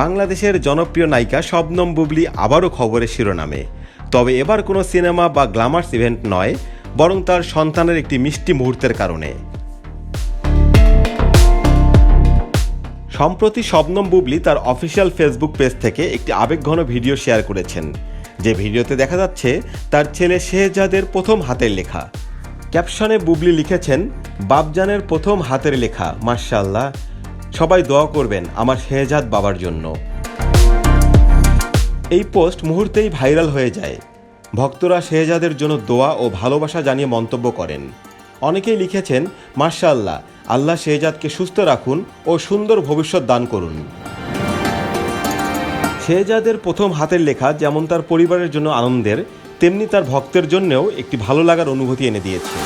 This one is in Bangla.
বাংলাদেশের জনপ্রিয় নায়িকা শবনম বুবলি আবারও খবরের শিরোনামে। তবে এবার কোনো সিনেমা বা গ্ল্যামার্স ইভেন্ট নয়, বরং তার সন্তানের একটি মিষ্টি মুহূর্তের কারণে। সম্প্রতি শবনম বুবলি তার অফিসিয়াল ফেসবুক পেজ থেকে একটি আবেগঘন ভিডিও শেয়ার করেছেন। যে ভিডিওতে দেখা যাচ্ছে, তার ছেলে শেহজাদের প্রথম হাতের লেখা। ক্যাপশনে বুবলি লিখেছেন বাবজানের প্রথম হাতের লেখা মার্শাল্লাহ সবাই দোয়া করবেন আমার শেহজাদ বাবার জন্য। এই পোস্ট মুহূর্তেই ভাইরাল হয়ে যায়। ভক্তরা শেহজাদের জন্য দোয়া ও ভালোবাসা জানিয়ে মন্তব্য করেন। অনেকেই লিখেছেন মার্শাল্লাহ আল্লাহ শেহজাদকে সুস্থ রাখুন ও সুন্দর ভবিষ্যৎ দান করুন। শেহজাদের প্রথম হাতের লেখা যেমন তার পরিবারের জন্য আনন্দের, তেমনি তার ভক্তের জন্যও একটি ভালো লাগার অনুভূতি এনে দিয়েছে।